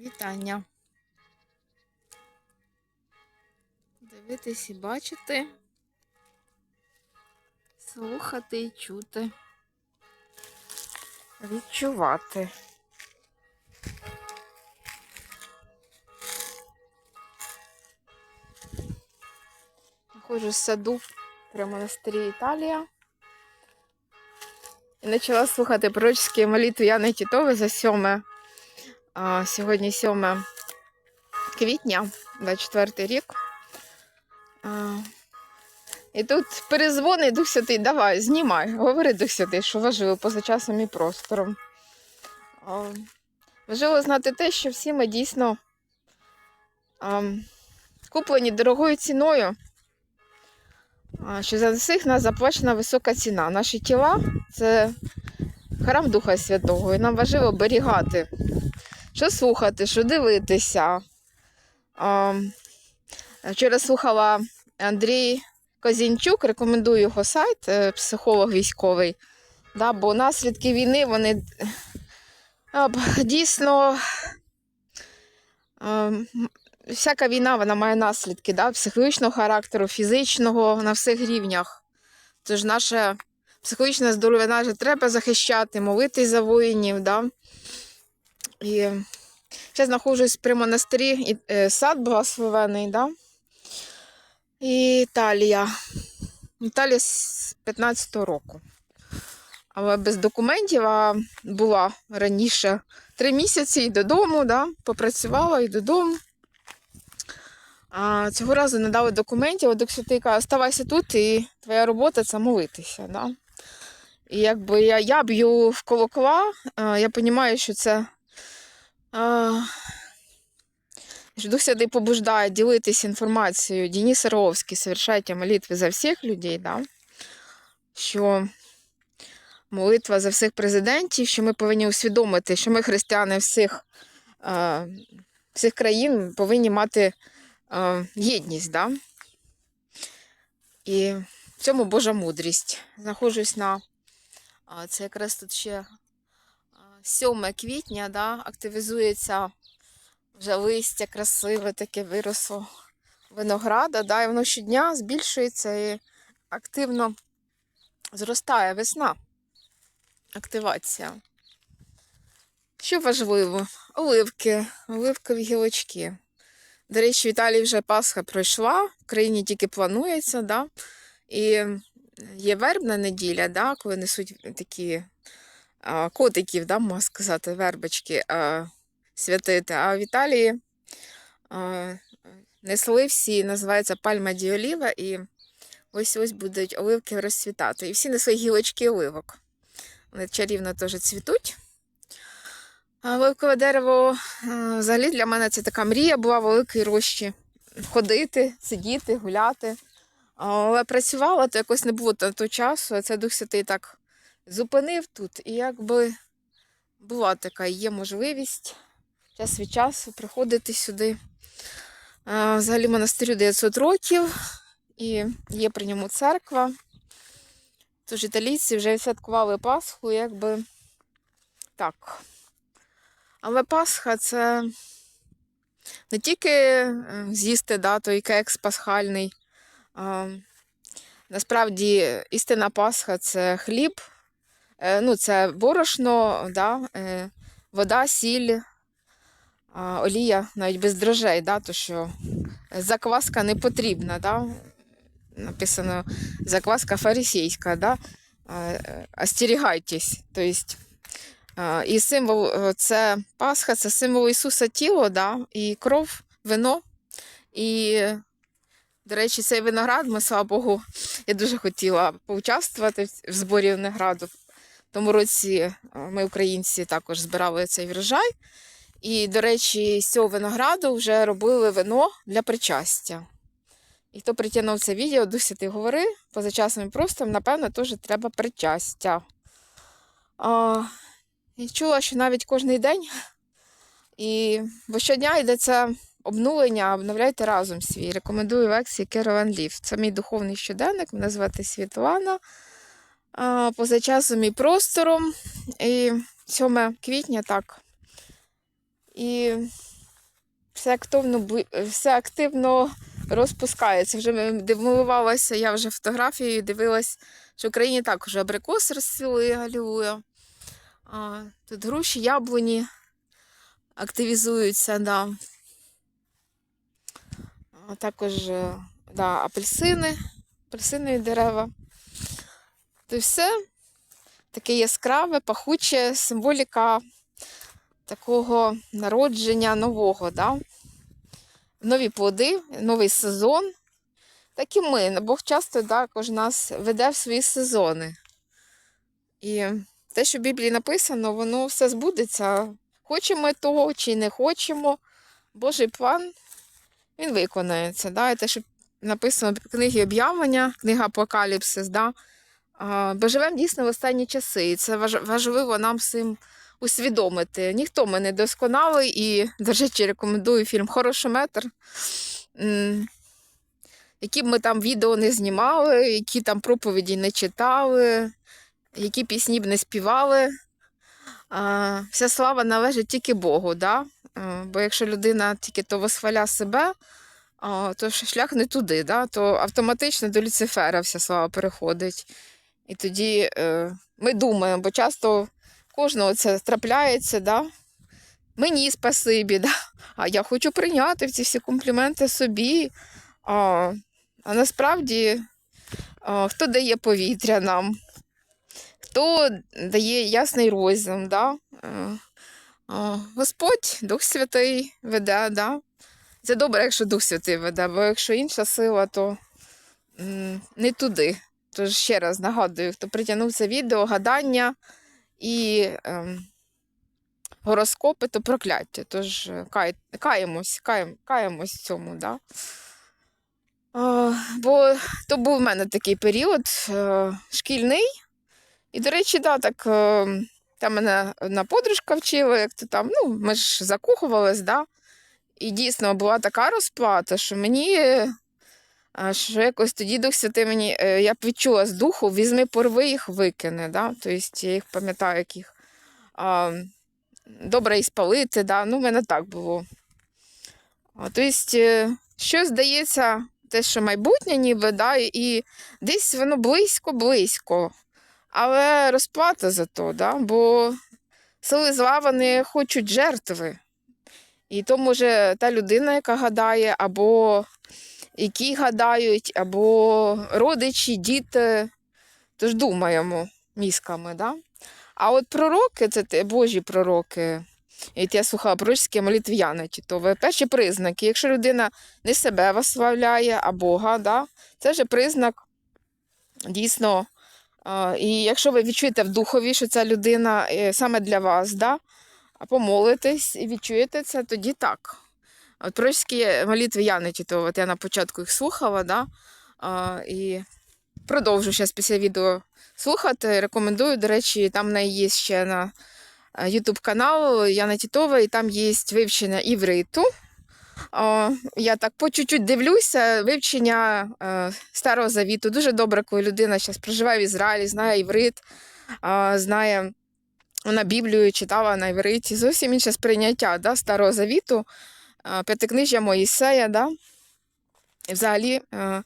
Вітання. Дивитись і бачити, слухати і чути, відчувати. Ходжу з саду при монастирі Італія. І почала слухати пророчські молитви Яни Тітови за 7 а, сьогодні 7 квітня, 24 рік. І тут перезвонить Дух Святий, давай, знімай, говори Дух Святий, що важливо поза часом і простором. Важливо знати те, що всі ми дійсно куплені дорогою ціною, що за всіх нас заплачена висока ціна. Наші тіла це храм Духа Святого, і нам важливо оберігати що слухати, що дивитися. Вчора слухала Андрій Козінчук, рекомендую його сайт, е, психолог військовий. Да, бо наслідки війни вони дійсно. Всяка війна вона має наслідки да, психологічного характеру, фізичного на всіх рівнях. Тож наше психологічне здоров'я треба захищати, молитись за воїнів. Да? І зараз знаходжусь при монастирі і, е, сад благословений, да? І Італія. Італія з 15-го року. Але без документів а була раніше три місяці і додому, да? попрацювала і додому. А цього разу не дали документів, Дух Святий каже, оставайся тут, і твоя робота це молитися. Да? І якби я, я б'ю в колокола, я розумію, що це Дух Святий побуждає ділитися інформацією. Денис Орловський совершайте молитви за всіх людей, да? що молитва за всіх президентів, що ми повинні усвідомити, що ми, християни всіх, всіх країн, повинні мати єдність. Да? І в цьому Божа мудрість. Знаходжусь на це якраз тут ще 7 квітня, да, активізується вже листя красиве, таке виросло винограда, да, і воно щодня збільшується і активно зростає весна. Активація. Що важливо? Оливки, оливкові гілочки. До речі, в Італії вже Пасха пройшла, в країні тільки планується, да? і є вербна неділя, да, коли несуть такі котиків, да, можна сказати, вербочки святити. А в Італії несли всі, називається пальма ді оліва, і ось ось будуть оливки розцвітати. І всі несли гілочки оливок. Вони чарівно теж цвітуть. А Оливкове дерево взагалі для мене це така мрія була в великій рощі. Ходити, сидіти, гуляти. Але працювала, то якось не було того часу, а це Дух Святий так зупинив тут. І якби була така, є можливість час від часу приходити сюди. Взагалі монастирю 900 років, і є при ньому церква. Тож італійці вже святкували Пасху, якби так. Але Пасха це не тільки е, з'їсти да, той кекс пасхальний. А, насправді істина Пасха це хліб, ну, це борошно, да, е, вода, сіль, олія, навіть без дрожжей, да, то що закваска не потрібна. Да? Написано закваска фарисейська, да? е, остерігайтесь. Тобто, а, і символ е, це Пасха, це символ Ісуса тіло, да? і кров, вино. І, до речі, цей виноград, ми, слава Богу, я дуже хотіла поучаствувати в зборі винограду. Тому році е, ми, українці, також збирали цей врожай. І, до речі, з цього винограду вже робили вино для причастя. І хто притягнув це відео, Дух Святий говори, поза часом простом, напевно, теж треба причастя. А, і чула, що навіть кожен день, і бо щодня йде це обнулення, обновляйте разом свій. Рекомендую лекції Керолан Лів. Це мій духовний щоденник, мене звати Світлана. Поза часом і простором. І 7 квітня так. І все активно, все активно розпускається. Вже дивувалася, я вже фотографією дивилась, що в Україні також абрикос розцвіли. А, тут груші, яблуні активізуються, да. А також е, да, апельсини, апельсинові дерева. То все таке яскраве, пахуче, символіка такого народження нового, да? нові плоди, новий сезон. Так і ми. Бог часто також нас веде в свої сезони. І те, що в Біблії написано, воно все збудеться. Хочемо ми того чи не хочемо. Божий план він виконається. Да? І те, що написано в книгі об'явлення, книга Апокаліпсис, да? Бо живемо дійсно в останні часи. І це важливо нам всім усвідомити. Ніхто ми не досконалий і, до речі, рекомендую фільм Хорошометр. М, Які б ми там відео не знімали, які там проповіді не читали, які пісні б не співали. Вся слава належить тільки Богу. Да? Бо якщо людина тільки то восхваля себе, то шлях не туди, да? то автоматично до Люцифера вся слава переходить. І тоді е, ми думаємо, бо часто кожного це трапляється, да? мені спасибі, да? а я хочу прийняти ці всі компліменти собі. А, а насправді, а, хто дає повітря нам? Хто дає ясний розум, да? Е, а, Господь, Дух Святий веде, да? Це добре, якщо Дух Святий веде, бо якщо інша сила, то м, не туди. Тож ще раз нагадую, хто притягнув це відео, гадання і ем, гороскопи, то прокляття. Тож е, кай, каємось, каєм, каємось цьому. Да? А, бо то був в мене такий період е, шкільний. І, до речі, да, так, е, там мене одна подружка вчила, як то там, ну, ми ж закохувались, да? і дійсно була така розплата, що мені, е, а, що якось тоді Дух Святий мені, е, я б відчула з духу, візьми, порви їх, викине. Да? Тобто я їх пам'ятаю, яких а, добре і спалити, да? ну, в мене так було. Тобто, е, що здається, те, що майбутнє ніби, да? і десь воно близько-близько. Але розплата за то, да? бо сили зла вони хочуть жертви. І то може та людина, яка гадає, або які гадають, або родичі, діти. Тож думаємо мізками. Да? А от пророки, це Божі пророки, і я слухала пророчські молитви то перші признаки. Якщо людина не себе виславляє, а Бога, да? це вже признак дійсно. І якщо ви відчуєте в духові, що ця людина е, саме для вас, да? помолитесь і відчуєте це, тоді так. От пророчські молитви Яничі, то от я на початку їх слухала, да? а, і продовжу зараз після відео слухати. Рекомендую, до речі, там в неї є ще на YouTube канал Яна Тітова, і там є вивчення івриту. О, я так по чуть-чуть дивлюся, вивчення е, Старого Завіту. Дуже добре, коли людина зараз проживає в Ізраїлі, знає іврит, е, знає, вона Біблію читала на івриті. Зовсім інше сприйняття да, Старого Завіту, п'ятикнижжя Моїсея. Да? І взагалі, е,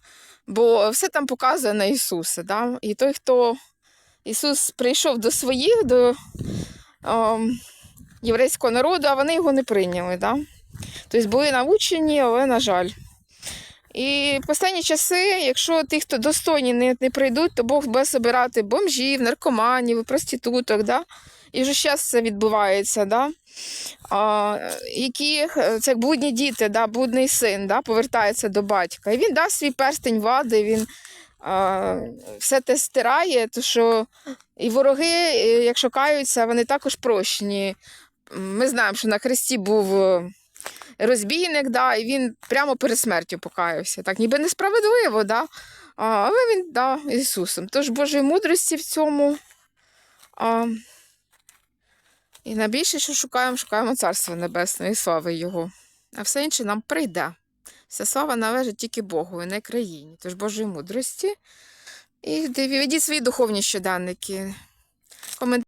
бо все там показує на Ісуса. Да? І той, хто Ісус прийшов до своїх, до е, єврейського народу, а вони його не прийняли. Да? Тобто були навчені, але на жаль. І в останні часи, якщо ті, хто достойні, не, не прийдуть, то Бог буде збирати бомжів, наркоманів, проституток. Да? І вже зараз це відбувається. Да? А, які, е, це як блудні діти, да? блудний син да? повертається до батька. І він дасть свій перстень влади, він а, все те стирає, то що і вороги, якщо каються, вони також прощені. Ми знаємо, що на хресті був е, розбійник, да, і він прямо перед смертю покаявся. Так, ніби несправедливо, да? але він да, Ісусом. Тож Божої мудрості в цьому. А, і найбільше, що шукаємо, шукаємо Царства Небесне і слави Його. А все інше нам прийде. Вся слава належить тільки Богу і не країні. Тож Божої мудрості. І ведіть свої духовні щоденники.